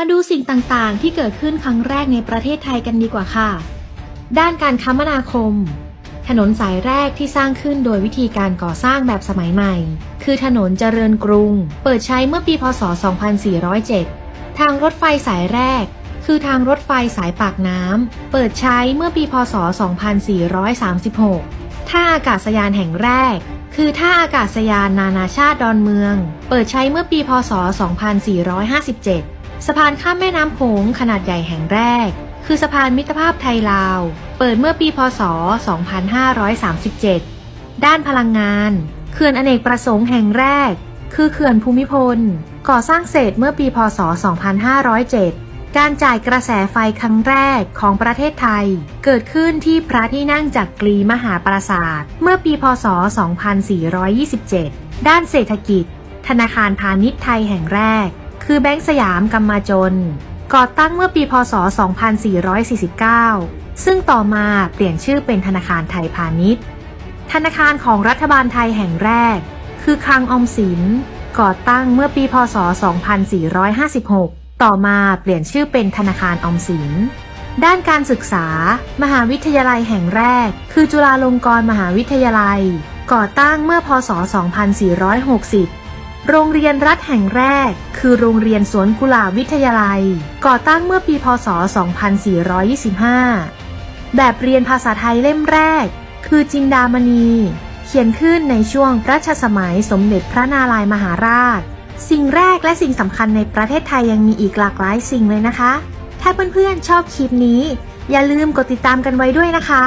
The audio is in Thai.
มาดูสิ่งต่างๆ ที่เกิดขึ้นครั้งแรกในประเทศไทยกันดีกว่าค่ะ ด้านการคมนาคม ถนนสายแรกที่สร้างขึ้นโดยวิธีการก่อสร้างแบบสมัยใหม่ คือถนนเจริญกรุง เปิดใช้เมื่อปีพศ 2407 ทางรถไฟสายแรก คือทางรถไฟสายปากน้ำ เปิดใช้เมื่อปีพศ 2436 ท่าอากาศยานแห่งแรก คือท่าอากาศยานนานาชาติดอนเมือง เปิดใช้เมื่อปีพศ 2457 สะพานข้ามแม่น้ำโขงขนาดใหญ่แห่งแรก คือสะพานมิตรภาพไทยลาว เปิดเมื่อปีพศ 2537 ด้านพลังงานเขื่อนอเนกประสงค์แห่งแรก คือเขื่อนภูมิพล ก่อสร้างเสร็จเมื่อปีพศ 2507 การจ่ายกระแสไฟครั้งแรกของประเทศไทย เกิดขึ้นที่พระที่นั่งจากกรีมหาปราสาท เมื่อปีพศ 2427 ด้านเศรษฐกิจ ธนาคารพาณิชย์ไทยแห่งแรก คือแบงก์สยามกำมาจน ก่อตั้งเมื่อปีพศ 2449 ซึ่งต่อมาเปลี่ยนชื่อเป็นธนาคารไทยพาณิชย์ ธนาคารของรัฐบาลไทยแห่งแรก คือคลังออมสิน ก่อตั้งเมื่อปีพศ 2456 ต่อมาเปลี่ยนชื่อเป็นธนาคารออมสินด้านการศึกษา มหาวิทยาลัยแห่งแรก คือจุฬาลงกรณ์มหาวิทยาลัย ก่อตั้งเมื่อพศ 2460 โรงเรียนรัฐแห่งแรก คือโรงเรียนสวนกุหลาบวิทยาลัย ก่อตั้งเมื่อปีพศ 2425 แบบเรียนภาษาไทยเล่มแรก คือจินดามณี เขียนขึ้นในช่วงรัชสมัยสมเด็จพระนารายมหาราช สิ่งแรกและสิ่งสำคัญในประเทศไทยยังมีอีกหลากหลายสิ่งเลยนะคะ ถ้าเพื่อนๆชอบคลิปนี้ อย่าลืมกดติดตามกันไว้ด้วยนะคะ